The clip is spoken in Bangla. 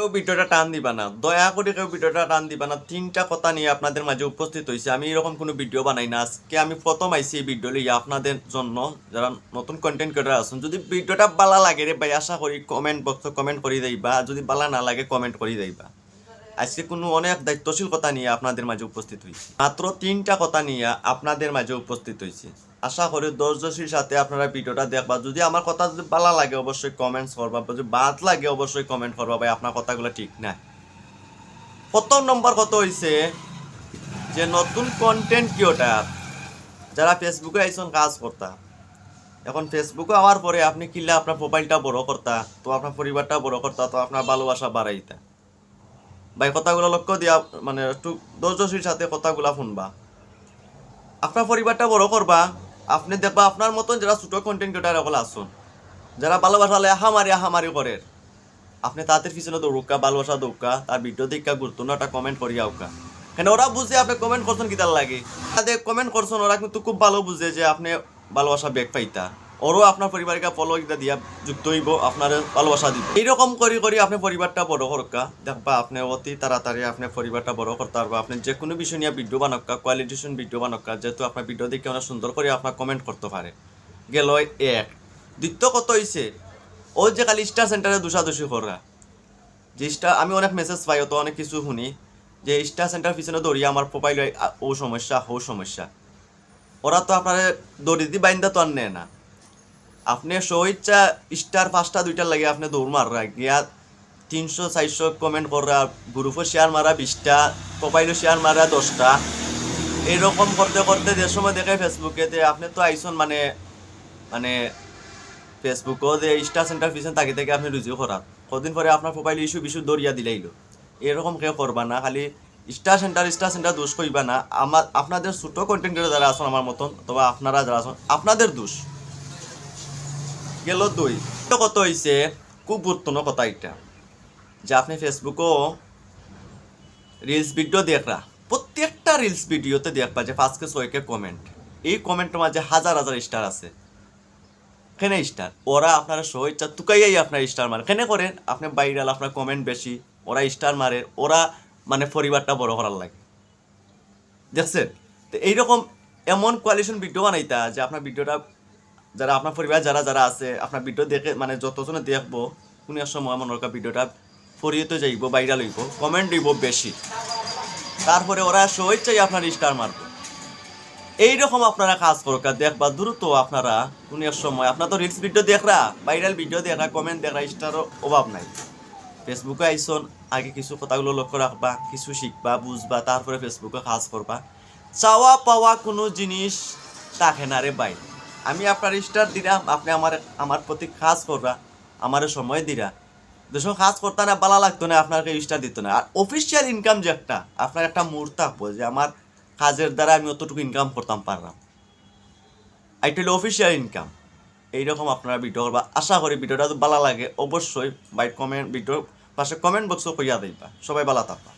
কেউ ভিডিওটা টান দিবা না। দয়া করে কেউ ভিডিওটা টান দিবা না। তিনটা কথা নিয়ে আপনাদের মাঝে উপস্থিত হয়েছে আমি এরকম কোনো ভিডিও বানাই না। আজকে আমি প্রথম আইছি এই ভিডিও লইয়া আপনাদের জন্য। যারা নতুন কন্টেন্ট ক্রিয়েটার আছেন, যদি ভিডিওটা বালা লাগে রে ভাই, আশা করি কমেন্ট বক্সে কমেন্ট করে আর যদি বালা না লাগে কমেন্ট করে দেইবা। আজকে কোনো অনেক দায়িত্বশীল কথা নিয়ে আপনাদের মাঝে উপস্থিত হয়েছি মাত্র তিনটা কথা নিয়ে আপনাদের মাঝে উপস্থিত হয়েছি আশা করি ধৈর্যশীল সাথে আপনারা ভিডিওটা দেখবা। যদি আমার কথা যদি ভালো লাগে, অবশ্যই কমেন্টস করবা। যদি বাদ লাগে, অবশ্যই কমেন্ট করবা ভাই, আপনার কথাগুলো ঠিক না। প্রথম নম্বর কত হয়েছে যে নতুন কন্টেন্ট ক্রিয়েটার যারা ফেসবুকে আইসন কাজ করতা। এখন ফেসবুকে আওয়ার পরে আপনি কিনলে আপনার প্রোফাইলটা বড় করতা, তো আপনার পরিবারটা বড় করতা, তো আপনার ভালোবাসা বাড়াইতা। ভাই, কথাগুলো লক্ষ্য দিয়া মানে একটু ধৈর্যশীল সাথে কথাগুলা শুনবা। আপনার পরিবারটা বড় করবা আপনি দেখবা আপনার মতন যারা ছোট কন্টেন্ট ক্রিয়েটার সকল আসুন যারা ভালোবাসালে হামারি হামারি করে, আপনি তাদের পিছনে দৌড়ুকা ভালোবাসা দৌকা তার ভিডিও দীক্ষা গুরুত্বপূর্ণ একটা কমেন্ট করিয়া উকা কেন ওরা বুঝে আপনি কমেন্ট করছেন কি তার লাগে? তাদের কমেন্ট করছেন, ওরা কিন্তু খুব ভালো বুঝে যে আপনি ভালোবাসা বেগ পাইতা। ওরও আপনার পরিবারকে ফলো দিয়া যুক্ত হইব আপনার ভালোবাসা দিব। এইরকম করি করি আপনি পরিবারটা বড় করকা দেখবা আপনি অতি তাড়াতাড়ি আপনি পরিবারটা বড় করতে পারবা আপনি যে কোনো বিষয় নিয়ে ভিডিও বানক্কা কোয়ালিটিশন ভিডিও বানক্কা, যেহেতু আপনার ভিডিও দেখে অনেক সুন্দর করে আপনার কমেন্ট করতে পারে গেল এক। দ্বিতীয় কত হইছে ও যে কালি স্টার সেন্টারে দোষাদোষি করা যে স্টার আমি অনেক মেসেজ পাই তো অনেক কিছু শুনি। যে স্টার সেন্টার পিছনে দৌড়িয়ে আমার প্রোফাইল ও সমস্যা ও সমস্যা ওরা তো আপনার দড়ি দি বাইন্দা তো আর নেয় না। আপনি সইচ্ছা স্টার পাঁচটা, দুইটার লাগে আপনি দৌড় মাররা। গিয়া তিনশো, চারশো কমেন্ট করা গ্রুপে শেয়ার মারা বিশটা প্রোফাইলও শেয়ার মারা দশটা। এইরকম করতে করতে যে সময় দেখে ফেসবুকে যে আপনি তো আইসন মানে মানে ফেসবুকও যে স্টার সেন্টার পিছনে তাকে থেকে আপনি রুজু করা। কদিন পরে আপনার প্রোফাইল ইস্যু বিস্যু দরিয়া দিলাইলো। এরকম কেউ করবা না, খালি স্টার সেন্টার স্টার সেন্টার দোষ কইবা না। আমার আপনাদের ছোট কন্টেন্ট যারা আছেন আমার মতন, অথবা আপনারা যারা আছেন, আপনাদের দোষ। গেল দুই। কত হইছে? খুব গুরুত্বপূর্ণ কথা এটা। যে আপনি ফেসবুকও রিলস ভিডিও দেখরা, প্রত্যেকটা রিলস ভিডিওতে দেখবা যে পাঁচকে ছয়কে কমেন্ট এই কমেন্টের মাঝে হাজার হাজার স্টার আছে। কেন স্টার ওরা আপনার ইচ্ছা তুকাইয়াই আপনার স্টার মারে। কেন করেন আপনি বাইরাল আপনার কমেন্ট বেশি, ওরা স্টার মারে। ওরা মানে পরিবারটা বড় করার লাগে। দেখছেন? তো এইরকম এমন কোয়ালিশন ভিডিও বানাইতা যে আপনার ভিডিওটা যারা আপনার পরিবার, যারা যারা আছে, আপনার ভিডিও দেখে মানে যতজনে দেখব, কোনো সময় মনে রাখা ভিডিওটা ফরিয়েতে যাইব বাইরা লইব কমেন্ট দিব বেশি। তারপরে ওরা স্বেচ্ছাই আপনার স্টার মারবো। এইরকম আপনারা কাজ করুক দেখবা দ্রুত আপনারা কোনো সময় আপনার তো রিলস ভিডিও দেখরা ভাইরাল ভিডিও দেখা কমেন্ট দেখা স্টারও অভাব নাই। ফেসবুকে আইসন, আগে কিছু কথাগুলো লক্ষ্য রাখবা, কিছু শিখবা, বুঝবা, তারপরে ফেসবুকে কাজ করবা। চাওয়া পাওয়া কোনো জিনিস থাকে না রে ভাই। আমি আপনার স্টার দিলাম, আপনি আমার আমার প্রতি কাজ করবা, আমার সময় দিরা যখন কাজ করতে না ভালো লাগতো না, আপনাকে স্টার দিত না। আর অফিসিয়াল ইনকাম যে একটা, আপনার একটা মুহূর্ত থাকব যে আমার কাজের দ্বারা আমি অতটুকু ইনকাম করতাম, পারলাম। হলো অফিসিয়াল ইনকাম এইরকম আপনারা ভিডিও করবা। আশা করি ভিডিওটা যদি ভালো লাগে, অবশ্যই বাই কমেন্ট ভিডিও পাশে কমেন্ট বক্সও কইয়া দিবা। সবাই ভালো থাকবা।